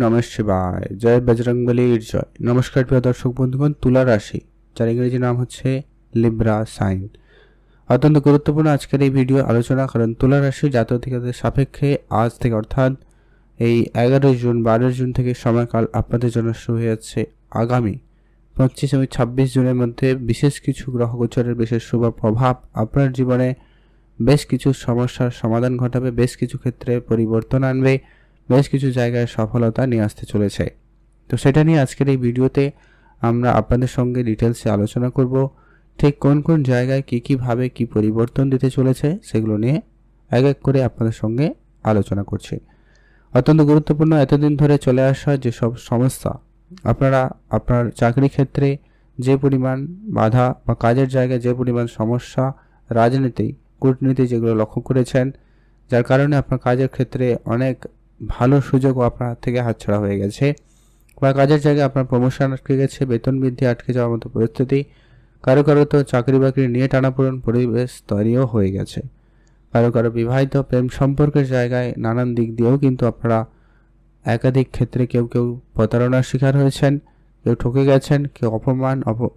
নম শিবায়। জয় বজরংবলীর জয়। নমস্কার প্রিয় দর্শক বন্ধুগণ, তুলা রাশি। যার ইংরেজি নাম হচ্ছে লিব্রা সাইন অত্যন্ত গুরুত্বপূর্ণ আজকের এই ভিডিও আলোচনা, কারণ তুলা রাশি জাতকদের সাপেক্ষে আজ থেকে, অর্থাৎ এই এগারোই জুন, বারোই জুন থেকে সময়কাল আপনাদের জন্য শুরু হয়ে যাচ্ছে আগামী পঁচিশ এবং ছাব্বিশ জুনের মধ্যে বিশেষ কিছু গ্রহগোচরের বিশেষ শুভ প্রভাব আপনার জীবনে বেশ কিছু সমস্যার সমাধান ঘটাবে, বেশ কিছু ক্ষেত্রে পরিবর্তন আনবে। বেশ কিছু জায়গায় সফলতা নিয়ে আসতে চলেছে। তো সেটা নিয়ে আজকের এই ভিডিওতে আমরা আপনাদের সঙ্গে ডিটেলসে আলোচনা করব, ঠিক কোন কোন জায়গায় কী কীভাবে কী পরিবর্তন দিতে চলেছে সেগুলো নিয়ে এক এক করে আপনাদের সঙ্গে আলোচনা করছি। অত্যন্ত গুরুত্বপূর্ণ এতদিন ধরে চলে আসা যেসব সমস্যা আপনারা আপনার চাকরি ক্ষেত্রে যে পরিমাণ বাধা বা কাজের জায়গায় যে পরিমাণ সমস্যা, রাজনীতি, কূটনীতি যেগুলো লক্ষ্য করেছেন, যার কারণে আপনার কাজের ক্ষেত্রে অনেক ভালো সুযোগও আপনার থেকে হাতছাড়া হয়ে গেছে। বা কাজের জায়গায় আপনার প্রমোশন আটকে গেছে, বেতন বৃদ্ধি আটকে যাওয়ার মতো পরিস্থিতি, কারও কারও তো চাকরি বাকরি নিয়ে টানাপোড়েন পরিবেশ তৈরিও হয়ে গেছে। কারও কারও বিবাহিত প্রেম সম্পর্কের জায়গায় নানান দিক দিয়েও কিন্তু আপনারা একাধিক ক্ষেত্রে কেউ কেউ প্রতারণার শিকার হয়েছেন, কেউ ঠকে গেছেন, কেউ অপমান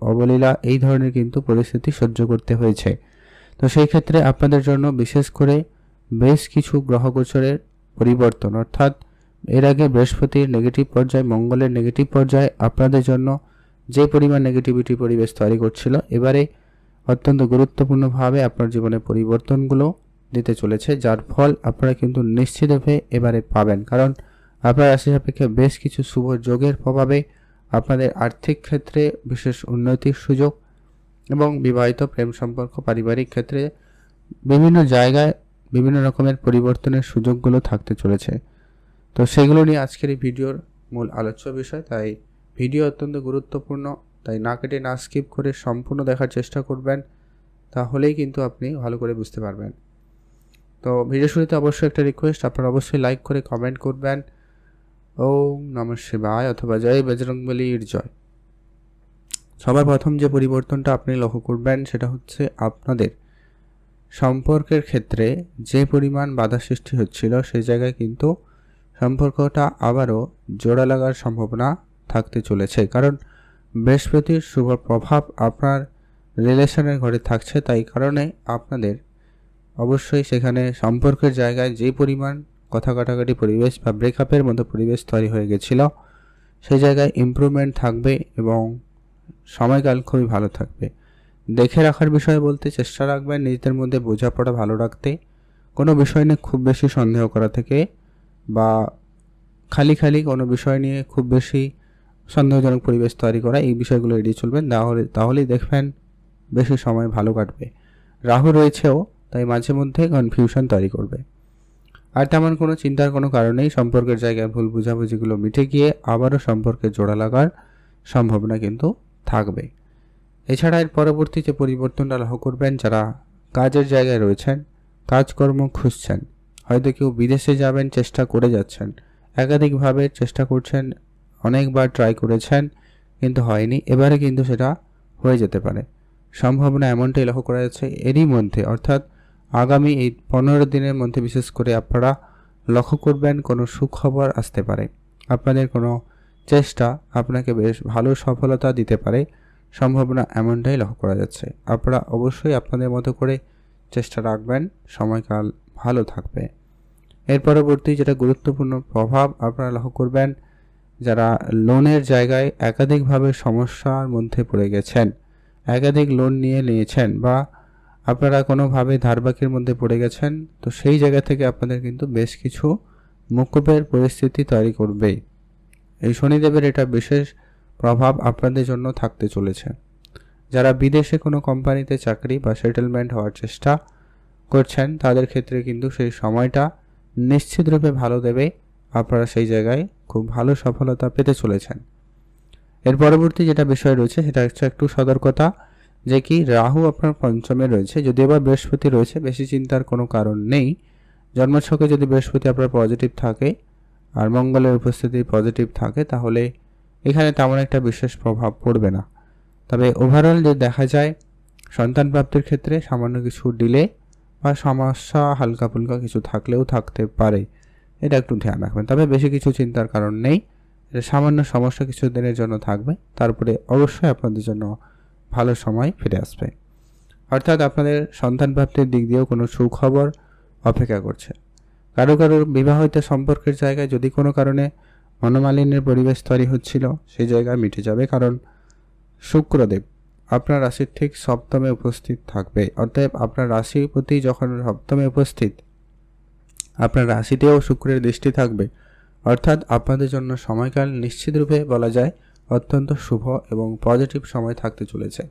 অবলীলা, এই ধরনের কিন্তু পরিস্থিতি সহ্য করতে হয়েছে। তো সেই ক্ষেত্রে আপনাদের জন্য বিশেষ করে বেশ কিছু গ্রহগোচরের পরিবর্তন। অর্থাৎ, এর আগে বৃহস্পতির নেগেটিভ পর্যায়ে, মঙ্গলের নেগেটিভ পর্যায়ে, আপনাদের জন্য যে পরিমাণ নেগেটিভিটি পরিবেশ তৈরি করছিল, এবারে অত্যন্ত গুরুত্বপূর্ণভাবে আপনার জীবনে পরিবর্তনগুলো দিতে চলেছে, যার ফল আপনারা কিন্তু নিশ্চিতভাবে এবারে পাবেন। কারণ, আপনার রাশি সাপেক্ষে বেশ কিছু শুভ যোগের প্রভাবে আপনাদের আর্থিক ক্ষেত্রে বিশেষ উন্নতির সুযোগ এবং বিবাহিত প্রেম সম্পর্ক, পারিবারিক ক্ষেত্রে বিভিন্ন জায়গায় বিভিন্ন রকমের পরিবর্তনের সুযোগগুলো থাকতে চলেছে। তো সেগুলো নিয়ে আজকের এই ভিডিওর মূল আলোচ্য বিষয়। তাই ভিডিও অত্যন্ত গুরুত্বপূর্ণ। তাই না কেটে না স্কিপ করে সম্পূর্ণ দেখার চেষ্টা করবেন, তাহলেই কিন্তু আপনি ভালো করে বুঝতে পারবেন। তো ভিডিও শুরুতে অবশ্যই একটা রিকোয়েস্ট আপনারা অবশ্যই লাইক করে কমেন্ট করবেন। ওম নম শিবায় অথবা জয় বজরংবলীর জয়। সবার প্রথম যে পরিবর্তনটা আপনি লক্ষ্য করবেন, সেটা হচ্ছে আপনাদের সম্পর্কের ক্ষেত্রে যে পরিমাণ বাধা সৃষ্টি হচ্ছিল সেই জায়গায় কিন্তু সম্পর্কটা আবারও জোড়া লাগার সম্ভাবনা থাকতে চলেছে। কারণ বৃহস্পতির শুভ প্রভাব আপনার রিলেশনের ঘরে থাকছে, তাই কারণে আপনাদের অবশ্যই সেখানে সম্পর্কের জায়গায় যে পরিমাণ কথা কাটাকাটি পরিবেশ বা ব্রেকআপের মতো পরিবেশ তৈরি হয়ে গেছিল, সেই জায়গায় ইম্প্রুভমেন্ট থাকবে এবং সময়কাল খুবই ভালো থাকবে। দেখে রাখার বিষয় বলতে চেষ্টা রাখবেন নিজেদের মধ্যে বোঝাপড়া ভালো রাখতে। কোনো বিষয় নিয়ে খুব বেশি সন্দেহ করা থেকে বা খালি খালি কোনো বিষয় নিয়ে খুব বেশি সন্দেহজনক পরিবেশ তৈরি করা, এই বিষয়গুলো এড়িয়ে চলবেন। তাহলে, তাহলেই দেখবেন বেশি সময় ভালো কাটবে। রাহু রয়েছেও, তাই মাঝে মধ্যে কনফিউশন তৈরি করবে। আর তেমন কোনো চিন্তার কোনো কারণেই সম্পর্কের জায়গায় ভুল বুঝাবুঝিগুলো মিটে গিয়ে আবারও সম্পর্কে জোড়া লাগার সম্ভাবনা কিন্তু থাকবে। এছাড়া এর পরবর্তী যে পরিবর্তনটা লক্ষ্য করবেন, যারা কাজের জায়গায় রয়েছেন, কাজকর্ম খুঁজছেন, হয়তো কেউ বিদেশে যাবেন, চেষ্টা করে যাচ্ছেন, একাধিকভাবে চেষ্টা করছেন, অনেকবার ট্রাই করেছেন, কিন্তু হয়নি, এবারে কিন্তু সেটা হয়ে যেতে পারে। সম্ভাবনা এমনটাই লক্ষ্য করা যাচ্ছে, এরই মধ্যে, অর্থাৎ আগামী এই পনেরো দিনের মধ্যে বিশেষ করে আপনারা লক্ষ্য করবেন, কোনো সুখবর আসতে পারে। আপনাদের কোনো চেষ্টা আপনাকে বেশ ভালো সফলতা দিতে পারে। সম্ভাবনা এমনটাই লক্ষ্য করা যাচ্ছে। আপনারা অবশ্যই আপনাদের মতো করে চেষ্টা রাখবেন। সময়কাল ভালো থাকবে। এর পরবর্তী যেটা গুরুত্বপূর্ণ প্রভাব আপনারা লক্ষ্য করবেন, যারা লোনের জায়গায় একাধিকভাবে সমস্যার মধ্যে পড়ে গেছেন, একাধিক লোন নিয়ে নিয়েছেন বা আপনারা কোনোভাবে ধারবাকির মধ্যে পড়ে গেছেন, তো সেই জায়গা থেকে আপনাদের কিন্তু বেশ কিছু মুকুবের পরিস্থিতি তৈরি করবে এই শনিদেবের এটা বিশেষ প্রভাব আপনাদের জন্য থাকতে চলেছে। যারা বিদেশে কোনো কোম্পানিতে চাকরি বা সেটেলমেন্ট হওয়ার চেষ্টা করছেন, তাদের ক্ষেত্রে কিন্তু সেই সময়টা নিশ্চিতরূপে ভালো দেবে। আপনারা সেই জায়গায় খুব ভালো সফলতা পেতে চলেছেন। এর পরবর্তী যেটা বিষয় রয়েছে, সেটা হচ্ছে একটু সতর্কতা, যে কি রাহু আপনার পঞ্চমে রয়েছে যদি আবার বৃহস্পতি রয়েছে, বেশি চিন্তার কোনো কারণ নেই। জন্মছকে যদি বৃহস্পতি আপনার পজিটিভ থাকে, আর মঙ্গলের উপস্থিতি পজিটিভ থাকে, তাহলে এখানে তেমন একটা বিশেষ প্রভাব পড়বে না। তবে ওভারঅল যে দেখা যায়, সন্তান প্রাপ্তির ক্ষেত্রে সামান্য কিছু ডিলে বা সমস্যা হালকা ফুলকা কিছু থাকলেও থাকতে পারে। এটা একটু ধ্যান রাখবেন। তবে বেশি কিছু চিন্তার কারণ নেই। এটা সামান্য সমস্যা কিছু দিনের জন্য থাকবে। তারপরে অবশ্যই আপনাদের জন্য ভালো সময় ফিরে আসবে। অর্থাৎ আপনাদের সন্তান প্রাপ্তির দিক দিয়েও কোনো সুখবর অপেক্ষা করছে। কারও কারোর বিবাহিত সম্পর্কের জায়গায় যদি কোনো কারণে মনোমালিন্যের পরিবেশ তৈরি হচ্ছিল, সেই জায়গায় মিটে যাবে, কারণ শুক্রদেব আপনার রাশির ঠিক সপ্তমে উপস্থিত থাকবে। অতএব আপনার রাশির প্রতি যখন সপ্তমে উপস্থিত, আপনার রাশিতেও শুক্রের দৃষ্টি থাকবে। অর্থাৎ আপনাদের জন্য সময়কাল নিশ্চিতরূপে বলা যায় অত্যন্ত শুভ এবং পজিটিভ সময় থাকতে চলেছে।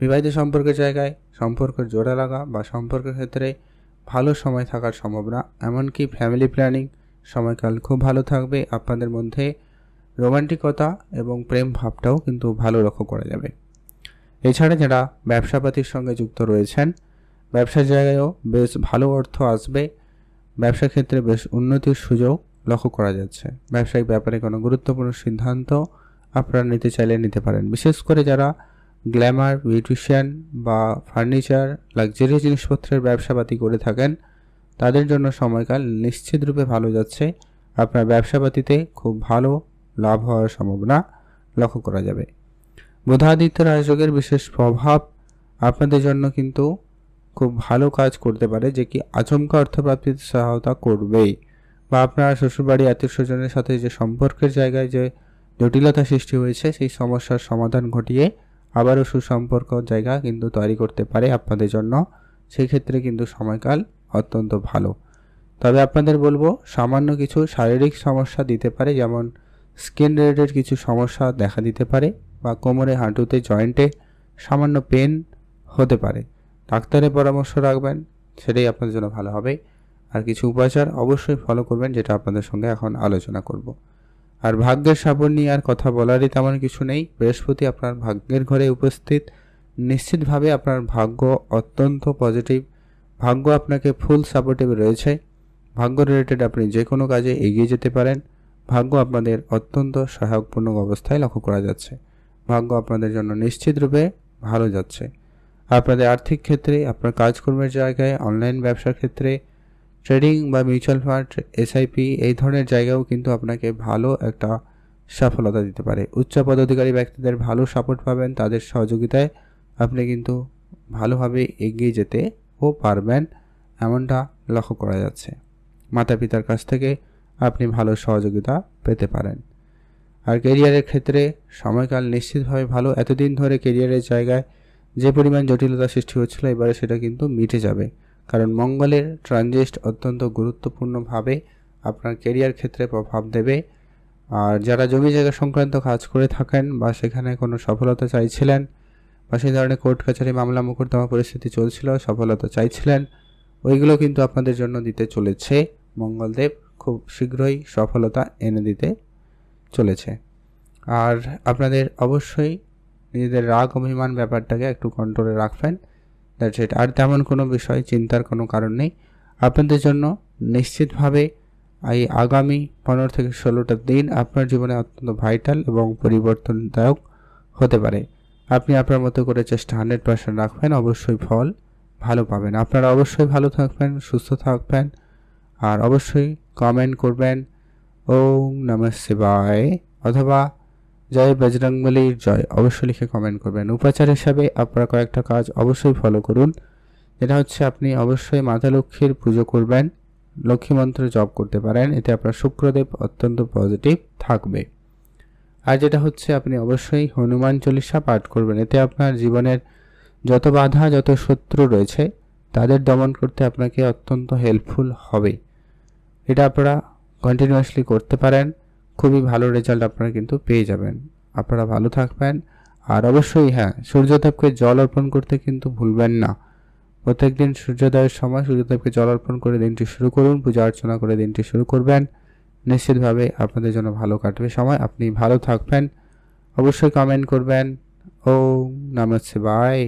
বিবাহিত সম্পর্কের জায়গায় সম্পর্কের জোড়া লাগা বা সম্পর্কের ক্ষেত্রে ভালো সময় থাকার সম্ভাবনা, এমনকি ফ্যামিলি প্ল্যানিং সময়কাল। খুব ভালো থাকবে। আপনাদের মধ্যে রোমান্টিকতা এবং প্রেম ভাবটাও কিন্তু ভালো লক্ষ্য করা যাবে। এছাড়া যারা ব্যবসাপাতির সঙ্গে যুক্ত রয়েছেন, ব্যবসার জায়গায়ও বেশ ভালো অর্থ আসবে। ব্যবসা ক্ষেত্রে বেশ উন্নতির সুযোগ লক্ষ্য করা যাচ্ছে। ব্যবসায়িক ব্যাপারে কোনো গুরুত্বপূর্ণ সিদ্ধান্ত আপনারা নিতে চাইলে নিতে পারেন। বিশেষ করে যারা গ্ল্যামার, বিউটিশিয়ান বা ফার্নিচার, লাক্সারি জিনিসপত্রের ব্যবসাপাতি করে থাকেন তাদের জন্য সময়কাল নিশ্চিতরূপে ভালো যাচ্ছে। আপনার ব্যবসাপাতিতে খুব ভালো লাভ হওয়ার সম্ভাবনা লক্ষ্য করা যাবে। বুধাদিত্য রাজযোগের বিশেষ প্রভাব আপনাদের জন্য কিন্তু খুব ভালো কাজ করতে পারে, যে কি আচমকা অর্থপ্রাপ্তিতে সহায়তা করবেই বা আপনার শ্বশুরবাড়ি আত্মীয় স্বজনের সাথে যে সম্পর্কের জায়গায় যে জটিলতা সৃষ্টি হয়েছে, সেই সমস্যার সমাধান ঘটিয়ে আবারও সুসম্পর্ক জায়গা কিন্তু তৈরি করতে পারে আপনাদের জন্য। সেই ক্ষেত্রে কিন্তু সময়কাল অত্যন্ত ভালো। তবে আপনাদের বলব, সামান্য কিছু শারীরিক সমস্যা দিতে পারে, যেমন স্কিন রিলেটেড কিছু সমস্যা দেখা দিতে পারে, বা কোমরে, হাঁটুতে জয়েন্টে সামান্য পেন হতে পারে। ডাক্তারের পরামর্শ রাখবেন, সেটাই আপনাদের জন্য ভালো হবে। আর কিছু উপাচার অবশ্যই ফলো করবেন, যেটা আপনাদের সঙ্গে এখন আলোচনা করব। আর ভাগ্যের সাপন নিয়ে আর কথা বলারই তেমন কিছু নেই। বৃহস্পতি আপনার ভাগ্যের ঘরে উপস্থিত। নিশ্চিতভাবে আপনার ভাগ্য অত্যন্ত পজিটিভ ভাগ্য আপনাকে ফুল সাপোর্টিভ রয়েছে। ভাগ্য রিলেটেড আপনি যে কোনো কাজে এগিয়ে যেতে পারেন। ভাগ্য আপনাদের অত্যন্ত সহায়কপূর্ণ অবস্থায় লক্ষ্য করা যাচ্ছে। ভাগ্য আপনাদের জন্য নিশ্চিতরূপে ভালো যাচ্ছে। আপনাদের আর্থিক ক্ষেত্রে, আপনার কাজকর্মের জায়গায় অনলাইন ব্যবসার ক্ষেত্রে ট্রেডিং বা মিউচুয়াল ফান্ড এসআইপি এই ধরনের জায়গাও কিন্তু আপনাকে ভালো একটা সফলতা দিতে পারে। উচ্চ পদাধিকারী ব্যক্তিদের ভালো সাপোর্ট পাবেন, তাদের সহযোগিতায় আপনি কিন্তু ভালোভাবে এগিয়ে যেতে ও পারবেন এমনটা লক্ষ্য করা যাচ্ছে। মাতা পিতার কাছ থেকে আপনি ভালো সহযোগিতা পেতে পারেন। আর কেরিয়ারের ক্ষেত্রে সময়কাল নিশ্চিতভাবে ভালো। এতদিন ধরে কেরিয়ারের জায়গায় যে পরিমাণ জটিলতা সৃষ্টি হচ্ছিল, এবারে সেটা কিন্তু মিটে যাবে। কারণ মঙ্গলের ট্রানজিস্ট অত্যন্ত গুরুত্বপূর্ণভাবে আপনার কেরিয়ার ক্ষেত্রে প্রভাব দেবে। আর যারা জমি জায়গা সংক্রান্ত কাজ করে থাকেন বা সেখানে কোনো সফলতা চাইছিলেন বা সেই ধরনের কোর্ট কাছারি মামলা মোকদ্দমা পরিস্থিতি চলছিল, সফলতা চাইছিলেন, ওইগুলো কিন্তু আপনাদের জন্য দিতে চলেছে। মঙ্গলদেব খুব শীঘ্রই সফলতা এনে দিতে চলেছে। আর আপনাদের অবশ্যই নিজেদের রাগ, অভিমান ব্যাপারটাকে একটু কন্ট্রোলে রাখবেন। দ্যাটস ইট আর তেমন কোনো বিষয়, চিন্তার কোনো কারণ নেই। আপনাদের জন্য নিশ্চিতভাবে এই আগামী পনেরো থেকে ষোলোটা দিন আপনার জীবনে অত্যন্ত ভাইটাল এবং পরিবর্তনদায়ক হতে পারে। আপনি আপনার মতো করে চেষ্টা হান্ড্রেড পার্সেন্ট রাখবেন, অবশ্যই ফল ভালো পাবেন। আপনারা অবশ্যই ভালো থাকবেন, সুস্থ থাকবেন, আর অবশ্যই কমেন্ট করবেন, ওম নমঃ শিবায়, অথবা জয় বজরংবলির জয় অবশ্যই লিখে কমেন্ট করবেন। উপাচার হিসাবে আপনারা কয়েকটা কাজ অবশ্যই ফলো করুন। যেটা হচ্ছে আপনি অবশ্যই মাতা লক্ষ্মীর পুজো করবেন, লক্ষ্মী মন্ত্র জপ করতে পারেন, এতে আপনার শুক্রদেব অত্যন্ত পজিটিভ থাকবে। আর যেটা হচ্ছে আপনি অবশ্যই হনুমান চল্লিশা পাঠ করবেন। এতে আপনার জীবনের যত বাধা, যত শত্রু রয়েছে, তাদের দমন করতে আপনাকে অত্যন্ত হেল্পফুল হবে। এটা আপনারা কন্টিনিউয়াসলি করতে পারেন। খুবই ভালো রেজাল্ট আপনারা কিন্তু পেয়ে যাবেন। আপনারা ভালো থাকবেন। আর অবশ্যই হ্যাঁ সূর্যদেবকে জল অর্পণ করতে কিন্তু ভুলবেন না। প্রত্যেক দিন সূর্যোদয়ের সময় সূর্যদেবকে জল অর্পণ করে দিনটি শুরু করুন, পূজা অর্চনা করে দিনটি শুরু করবেন। নিশ্চিতভাবে আপনাদের জন্য ভালো কাটবে। সময়, আপনি ভালো থাকবেন। অবশ্যই কমেন্ট করবেন। ও নমস্তে বাই